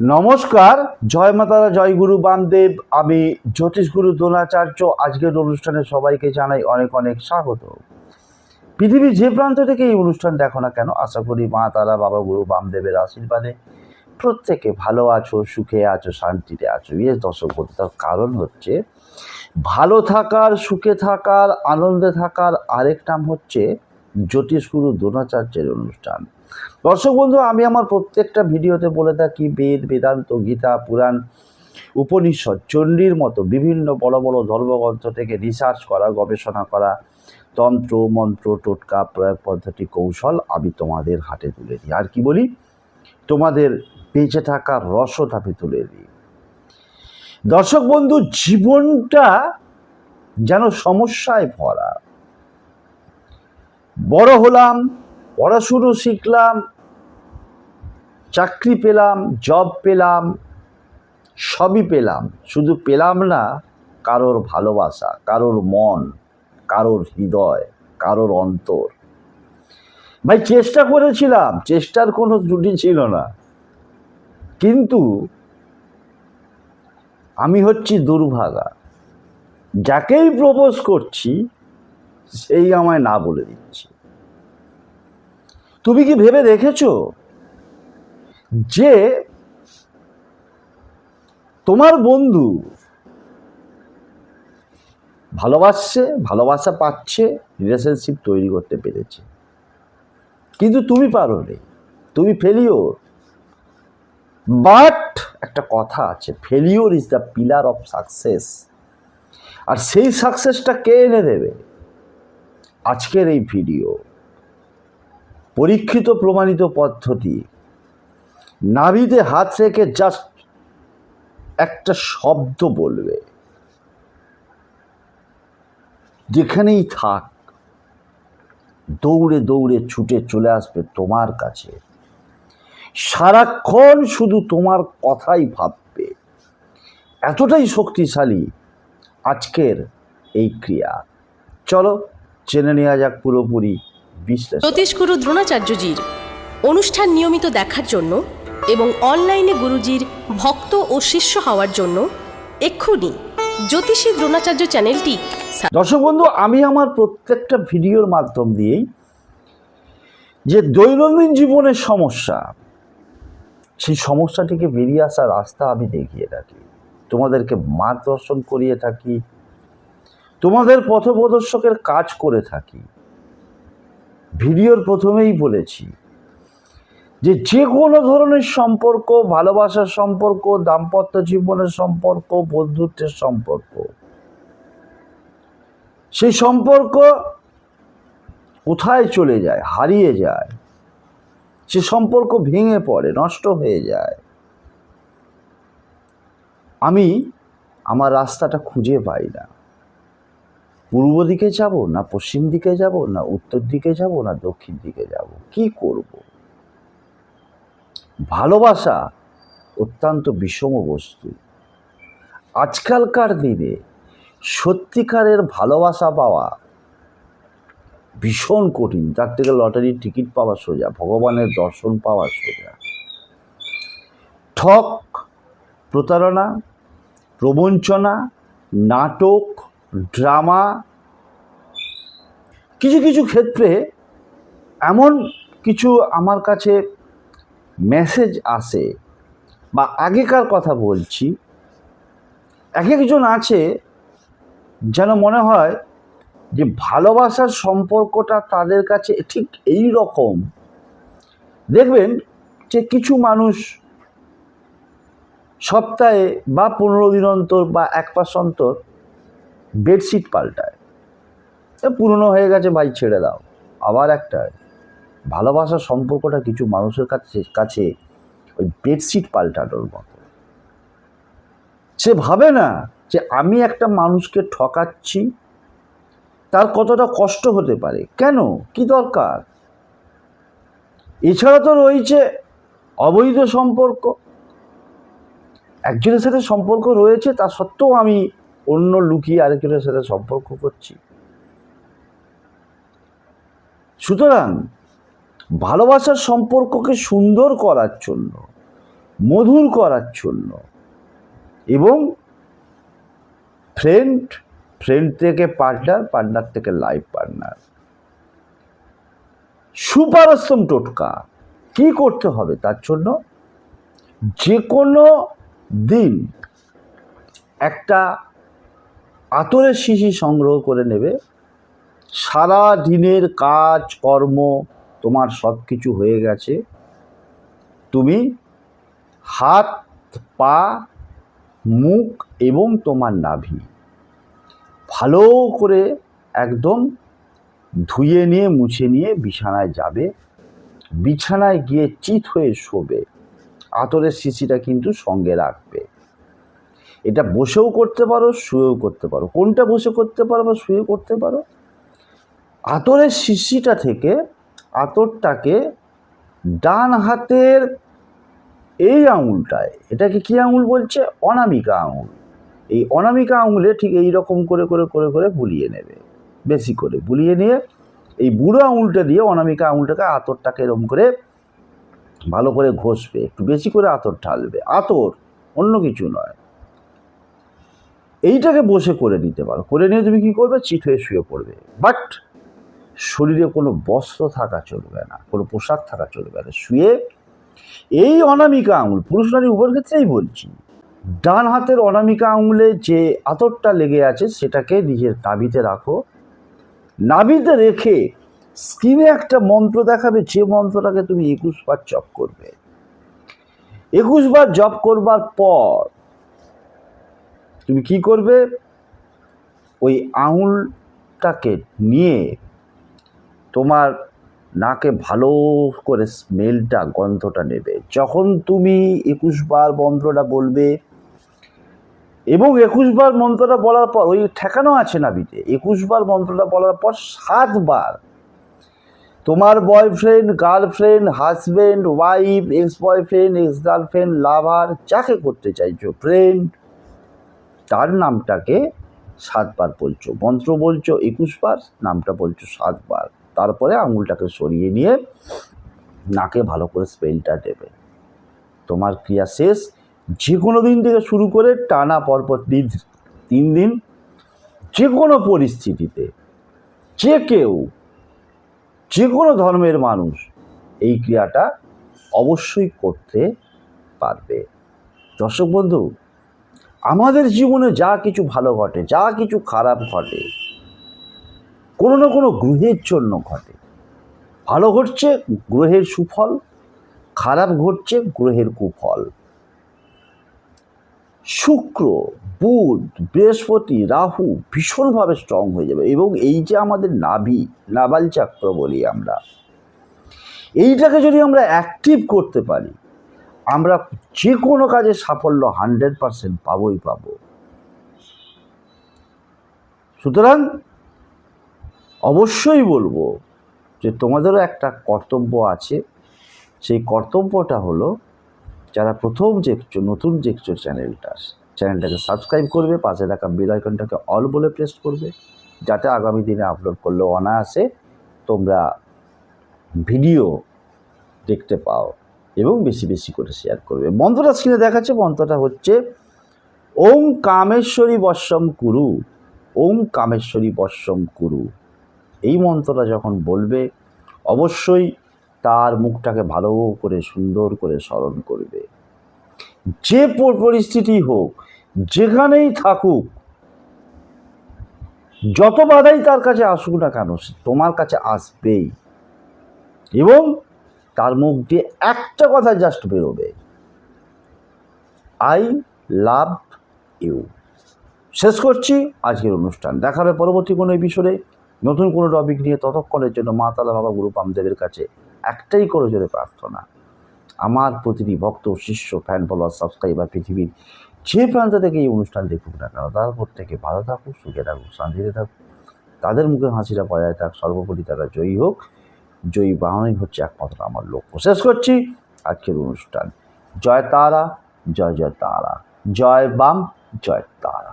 নমস্কার, জয় মাতারা, জয় গুরু বামদেব। আমি জ্যোতিষগুরু দোলাচার্য আজকের অনুষ্ঠানে সবাইকে জানাই অনেক অনেক স্বাগত। পৃথিবীর যে প্রান্ত থেকে এই অনুষ্ঠান দেখো না কেন, আশা করি মা, তারা, বাবা, গুরু বামদেবের আশীর্বাদে প্রত্যেকে ভালো আছো, সুখে আছো, শান্তিতে আছো। ইয়ে দর্শক তার কারণ হচ্ছে ভালো থাকার, সুখে থাকার, আনন্দে থাকার আরেক নাম হচ্ছে জ্যোতিষগুরু দ্রোণাচার্যের অনুষ্ঠান। দর্শক বন্ধু, আমি আমার প্রত্যেকটা ভিডিওতে বলে থাকি, বেদ, বেদান্ত, গীতা, পুরাণ, উপনিষদ, চণ্ডীর মতো বিভিন্ন বড় বড় ধর্মগ্রন্থ থেকে রিসার্চ করা, গবেষণা করা, তন্ত্র, মন্ত্র, টোটকা, প্রয়োগ পদ্ধতি, কৌশল আমি তোমাদের হাতে তুলে দিই। আর কি বলি? তোমাদের বেঁচে থাকার রসদ আমি তুলে দিই। দর্শক বন্ধু, জীবনটা যেন সমস্যায় ভরা বড় হলাম, পড়াশুনো শিখলাম, চাকরি পেলাম জব পেলাম, সবই পেলাম। শুধু পেলাম না, কারোর ভালোবাসা, কারোর মন, কারোর হৃদয়, কারোর অন্তর। ভাই, চেষ্টা করেছিলাম, চেষ্টার কোনো ত্রুটি ছিল না। কিন্তু আমি হচ্ছি দুর্ভাগা। যাকেই প্রপোজ করছি সেই আমায় না বলে দিচ্ছে। তুমি কি ভেবে দেখেছ যে তোমার বন্ধু ভালোবাসছে, ভালোবাসা পাচ্ছে রিলেশনশিপ তৈরি করতে পেরেছে। কিন্তু তুমি পারো নি, তুমি ফেলিওর বাট একটা কথা আছে failure is the pillar of success আর সেই সাকসেসটা কে এনে দেবে? আজকের এই ভিডিও পরীক্ষিত প্রমাণিত পদ্ধতি। নাভিতে হাত রেখে জাস্ট একটা শব্দ বলবে। যেখানেই থাক, দৌড়ে দৌড়ে ছুটে চলে আসবে তোমার কাছে। সারাক্ষণ শুধু তোমার কথাই ভাববে। এতটাই শক্তিশালী আজকের এই ক্রিয়া। চলো জেনে নেওয়া যাক পুরোপুরি বিশ্লেষণ। জ্যোতিষগুরু দ্রোণাচার্যজির অনুষ্ঠান নিয়মিত দেখার জন্য এবং অনলাইনে গুরুজির ভক্ত ও শিষ্য হওয়ার জন্য এক্ষুনি জ্যোতিষী দ্রোণাচার্য চ্যানেলটি দর্শক বন্ধু আমি আমার প্রত্যেকটা ভিডিওর মাধ্যম দিয়েই যে দৈনন্দিন জীবনের সমস্যা সেই সমস্যাটিকে বেরিয়ে আসার রাস্তা আমি দেখিয়ে থাকি। তোমাদেরকে মার্গদর্শন করিয়ে থাকি তোমাদের পথপ্রদর্শকের কাজ করে থাকি। ভিডিওর প্রথমেই বলেছি যে যে কোনো ধরনের সম্পর্ক, ভালোবাসার সম্পর্ক, দাম্পত্য জীবনের সম্পর্ক, বন্ধুত্বের সম্পর্ক, সেই সম্পর্ক কোথায় চলে যায়, হারিয়ে যায়, সে সম্পর্ক ভেঙে পড়ে, নষ্ট হয়ে যায়। আমি আমার রাস্তাটা খুঁজে পাই না। পূর্ব দিকে যাব না পশ্চিম দিকে যাব না উত্তর দিকে যাব না দক্ষিণ দিকে যাব? কি করব? ভালোবাসা অত্যন্ত বিষম বস্তু। আজকালকার দিনে সত্যিকারের ভালোবাসা পাওয়া ভীষণ কঠিন। তার থেকে লটারির টিকিট পাওয়া সোজা, ভগবানের দর্শন পাওয়া সোজা। ঠক, প্রতারণা, প্রবঞ্চনা, নাটক ড্রামা, কিছু কিছু ক্ষেত্রে এমন কিছু আমার কাছে মেসেজ আসে বা আগেকার কথা বলছি। এক একজন আছে যেন মনে হয় যে ভালোবাসার সম্পর্কটা তাদের কাছে ঠিক এই রকম। দেখবেন যে কিছু মানুষ সপ্তাহে বা পনেরো দিন অন্তর বা এক মাস অন্তর বেডশিট পাল্টায়। পুরনো হয়ে গেছে, ভাই, ছেড়ে দাও। আবার একটা ভালোবাসার সম্পর্কটা কিছু মানুষের কাছে কাছে ওই বেডশিট পাল্টানোর মতো। সে ভাবে না যে আমি একটা মানুষকে ঠকাচ্ছি, তার কতটা কষ্ট হতে পারে। কেন? কি দরকার? এছাড়া তো রয়েছে অবৈধ সম্পর্ক। একজনের সাথে সম্পর্ক রয়েছে, তা সত্ত্বেও আমি অন্য লুকিয়ে আরেকজনের সাথে সম্পর্ক করছি। সুতরাং ভালোবাসার সম্পর্ককে সুন্দর করার জন্য, মধুর করার জন্য এবং ফ্রেন্ড ফ্রেন্ড থেকে পার্টনার পার্টনার থেকে লাইফ পার্টনার সুপারস্তম টোটকা। কি করতে হবে তার জন্য? যে কোনো দিন একটা আতরের শিশি সংগ্রহ করে নেবে। সারা দিনের কাজ, কর্ম তোমার সব কিছু হয়ে গেছে। তুমি হাত, পা, মুখ এবং তোমার নাভি ভালো করে একদম ধুয়ে নিয়ে, মুছে নিয়ে বিছানায় যাবে। বিছানায় গিয়ে চিত হয়ে শোবে। আতরের শিশিটা কিন্তু সঙ্গে রাখবে। এটা বসেও করতে পারো, শুয়েও করতে পারো। কোনটা বসে করতে পারো বা শুয়ে করতে পারো? আতরের শিশিটা থেকে আতরটাকে ডান হাতের এই আঙুলটায়, এটাকে কি আঙুল বলছে? অনামিকা আঙুল। এই অনামিকা আঙুলে ঠিক এই রকম করে করে করে করে বুলিয়ে নেবে। বেশি করে বুলিয়ে নিয়ে এই বুড়ো আঙুলটা দিয়ে অনামিকা আঙুলটাকে আতরটাকে এরকম করে ভালো করে ঘষবে। একটু বেশি করে আতর ঢালবে। আতর অন্য কিছু নয়। এইটাকে বসে করে নিতে পারো। করে নিয়ে তুমি কী করবে? চিট হয়ে শুয়ে পড়বে। বাট শরীরে কোনো বস্ত্র থাকা চলবে না, কোনো পোশাক থাকা চলবে না। শুয়ে এই অনামিকা আঙুল, পুরুষ নারী উভয়ের ক্ষেত্রেই বলছি, ডান হাতের অনামিকা আঙুলে যে আতরটা লেগে আছে সেটাকে নিজের নাভিতে রাখো। নাভিতে রেখে স্ক্রিনে একটা মন্ত্র দেখাবে, যে মন্ত্রটাকে তুমি একুশ বার জপ করবে। একুশ বার জপ করবার পর তুমি কি করবে? ওই আঙুলটাকে নিয়ে তোমার নাকে ভালো করে স্মেলটা, গন্ধটা নেবে। যখন তুমি একুশ বার মন্ত্রটা বলবে, এবং একুশ বার মন্ত্রটা বলার পর, ওই ঠেকানো আছে নাবিতে, একুশ বার মন্ত্রটা বলার পর সাতবার তোমার boyfriend girlfriend husband wife ex boyfriend ex girlfriend lover যাকে করতে চাইছো ফ্রেন্ড তার নামটাকে সাতবার বলছো। মন্ত্র বলছো একুশ বার নামটা বলছো সাতবার। তারপরে আঙুলটাকে সরিয়ে নিয়ে নাকে ভালো করে স্পেলটা দেবে। তোমার ক্রিয়া শেষ। যে কোনো দিন থেকে শুরু করে টানা পরপর তিন তিন দিন যে কোনো পরিস্থিতিতে যে কেউ যে কোনো ধর্মের মানুষ এই ক্রিয়াটা অবশ্যই করতে পারবে। দর্শক বন্ধু আমাদের জীবনে যা কিছু ভালো ঘটে, যা কিছু খারাপ ঘটে, কোনো না কোনো গ্রহের জন্য ঘটে। ভালো ঘটছে, গ্রহের সুফল, খারাপ ঘটছে, গ্রহের কুফল। শুক্র, বুধ, বৃহস্পতি, রাহু ভীষণভাবে স্ট্রং হয়ে যাবে এবং এই যে আমাদের নাভি নাভাল চক্র বলি আমরা, এইটাকে যদি আমরা অ্যাক্টিভ করতে পারি আমরা যে কোনো কাজে সাফল্য হান্ড্রেড পারসেন্ট পাবই পাবো। সুতরাং অবশ্যই বলব যে তোমাদেরও একটা কর্তব্য আছে। সেই কর্তব্যটা হলো যারা প্রথম দেখছ, নতুন দেখছ চ্যানেলটা, চ্যানেলটাকে সাবস্ক্রাইব করবে, পাশে থাকা বেল আইকনটাকে অল বলে প্রেস করবে, যাতে আগামী দিনে আপলোড করলে অনায়াসে তোমরা ভিডিও দেখতে পাও। এবং বেশি বেশি করে শেয়ার করবে। মন্ত্রটা স্ক্রিনে দেখাচ্ছে মন্ত্রটা হচ্ছে, ওম কামেশ্বরী বর্ষম কুরু, ওম কামেশ্বরী বর্ষম কুরু। এই মন্ত্রটা যখন বলবে, অবশ্যই তার মুখটাকে ভালো করে, সুন্দর করে স্মরণ করবে। যে পরিস্থিতি হোক, যেখানেই থাকুক, যত বাধাই তার কাছে আসুক না কেন তোমার কাছে আসবেই। এবং তার মুখ দিয়ে একটা কথা জাস্ট বেরোবে। আই লাভ ইউ শেষ করছি আজকের অনুষ্ঠান। দেখাবে পরবর্তী কোনো এপিসোডে নতুন কোনো টপিক নিয়ে ততক্ষণের জন্য মা তালা বাবা গুরু পামদেবের কাছে একটাই করে জোরে প্রার্থনা। আমার প্রতিটি ভক্ত, শিষ্য ফ্যান ফলোয়ার সাবস্ক্রাইবার পৃথিবীর যে প্রান্ত থেকে এই অনুষ্ঠান দেখুক না কেন, তার প্রত্যেকে ভালো থাকুক, সুখে থাকুক, শান্তিতে থাকুক। তাদের মুখে হাসিটা বজায় থাক, সর্বোপরি তারা জয়ী হোক। জয়ী বানানোই হচ্ছে একমাত্র আমার লক্ষ্য। শেষ করছি আজকের অনুষ্ঠান। জয় তারা, জয় জয় তারা। জয় বাম, জয় তারা।